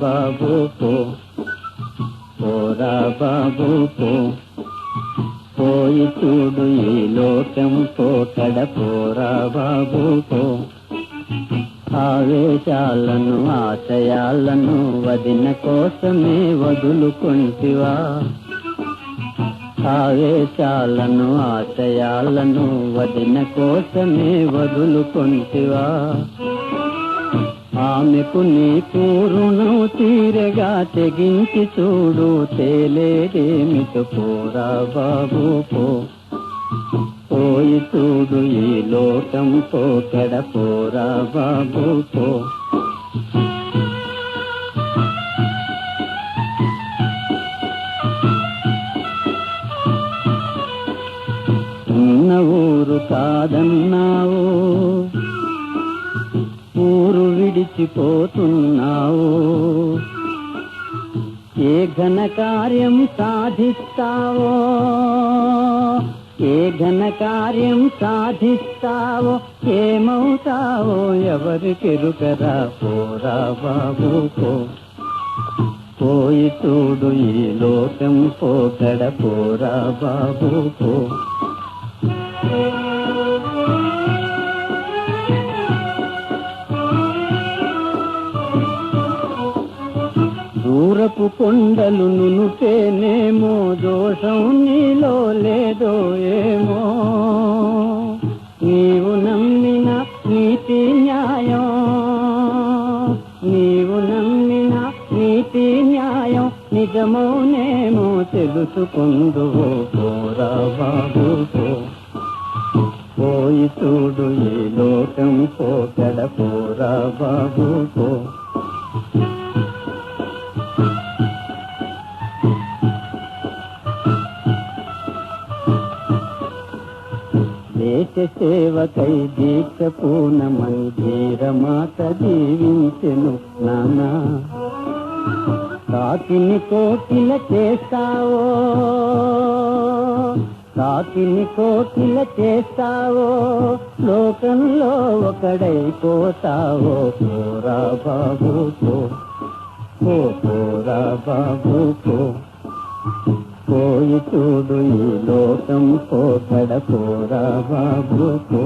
బాబు పో. పోరా బాబు పో. పోయి చూడు ఈ లోకం పోకడ పోరా బాబు పో. ఆవేశాలను ఆశయాలను వదిన కోసమే వదులుకుంటివా? ఆవేశాలను ఆశయాలను వదిన కోసమే వదులుకుంటివా? ఆమెకు నీ పూరుణం తీరగా తెగించి చూడు తేలేదేమితో పోరా బాబు పో. పోయి చూడు ఈ లోకం పోకడ పోరా బాబు పో. ఉన్న ఊరు కాదన్నావు. విడిచిపోతున్నావు. ఏ ఘన కార్యం సాధిస్తావో? ఏ ఘన కార్యం సాధిస్తావో? ఏమవుతావో? ఎవరికెరుకరా పోరా బాబు పో. పోయి చూడు ఈ లోకం పోకడ పోరా బాబు పో. దూరపు కొండలు నునుతేనేమో దోషం నీలో లేదో ఏమో. నీవు నమ్మిన నీతి న్యాయం నీవు నమ్మిన నీతి న్యాయం నిజమౌనేమో తెలుసుకుందువో పోరా బాబు పోయి చూడు ఏ లోకం పోకడ పోరా బాబు పో దేశ సేవకై దీక్ష పూనమై ధీరమాత దీవించెను నానా కాకిని కోకిల చేస్తావో కాకిని కోకిల చేస్తావో లోకంలో ఒకడైపోతావో పోరా బాబు పో పో పోరా బాబు పో పోయి చూడు ఈ లోకం పోకడ పోరా బాబు పో